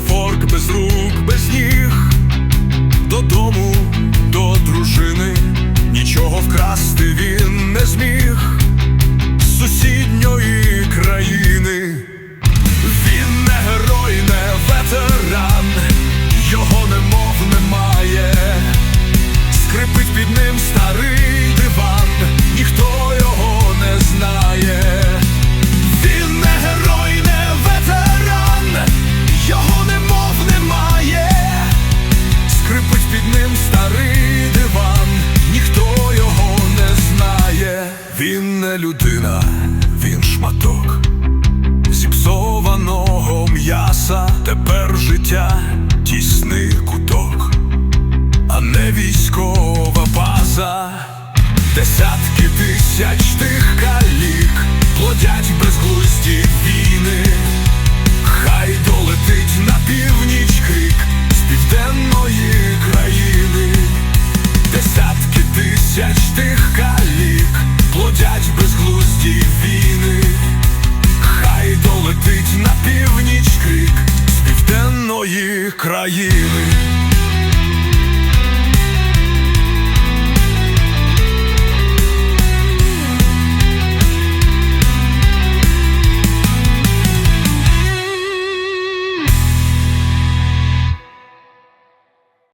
без рук, без ніг, додому, до дружини, нічого вкрасти він не зміг з сусідньої країни. Він не герой, не ветеран, його немов немає. Скрипить під ним старий людина, він шматок зіпсованого м'яса, тепер життя тісний куток, а не військова база, десятки тисяч тих калік плодять безглузді. України.